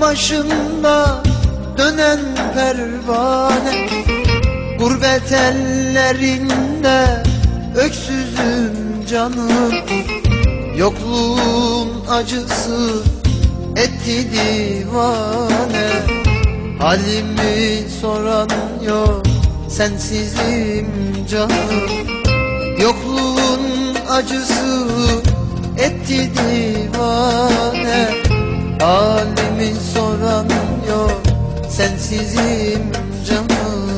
başında dönen pervane Gurbet ellerinde öksüzüm canım Yokluğun acısı etti divane. Halimi soran yok sensizim canım Yokluğun acısı etti divane Halimi soran yok sensizim canım.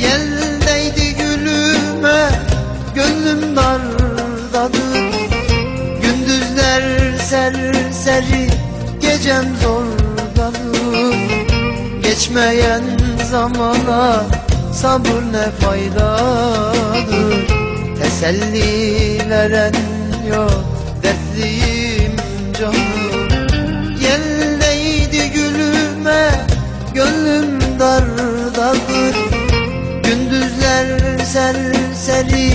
Yeldeydi gülüme gönlüm dardadır Gündüzler serseri gecem zordadır Geçmeyen zamana sabır ne faydadır Teselli veren yok dertliyim canım. Yeldeydi gülüme gönlüm dardadır. Gündüzler serseri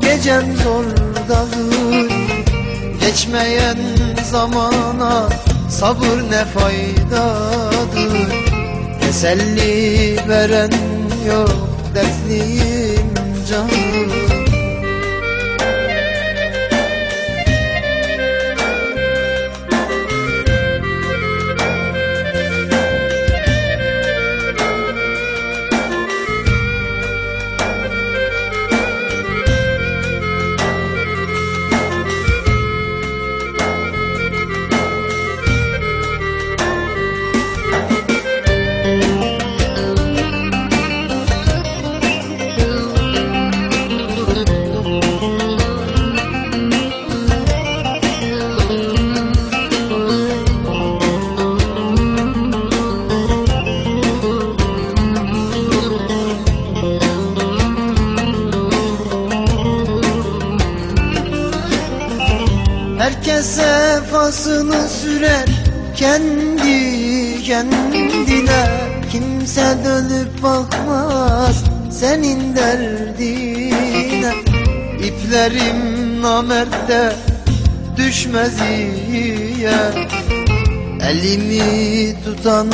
gecem zordadır. Geçmeyen zamana sabır ne faydadır. Teselli veren yok dertliyim canım sefasını sürer kendi kendine. Kimse dönüp bakmaz senin derdine. İplerim namerde düşmez iyiye. Elimi tutan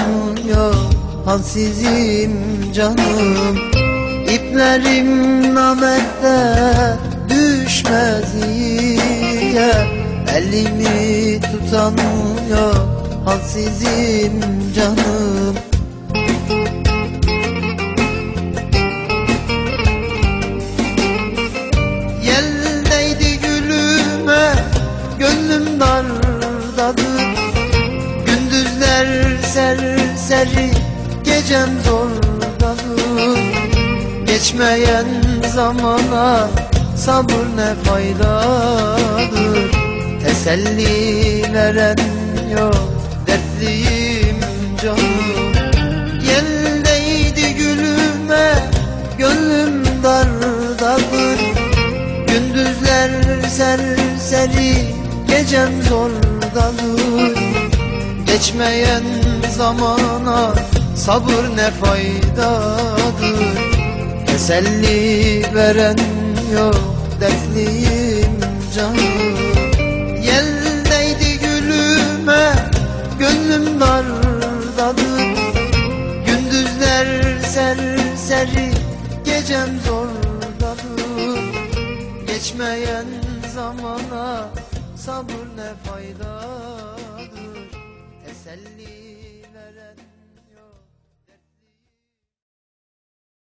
yok halsizim canım. İplerim namerde düşmez iyiye Elimi tutan yok halsizim canım. Yeldeydi gülüme gönlüm dardadır Gündüzler serseri gecem zordadır Geçmeyen zamana sabır ne faydadır Teselli veren yok dertliyim canım. Yeldeydi gülüme gönlüm dardadır. Gündüzler serseri gecem zordadır. Geçmeyen zamana sabır ne faydadır. Teselli veren yok dertliyim gecem zordadır Geçmeyen zamana sabır ne faydadır? Teselli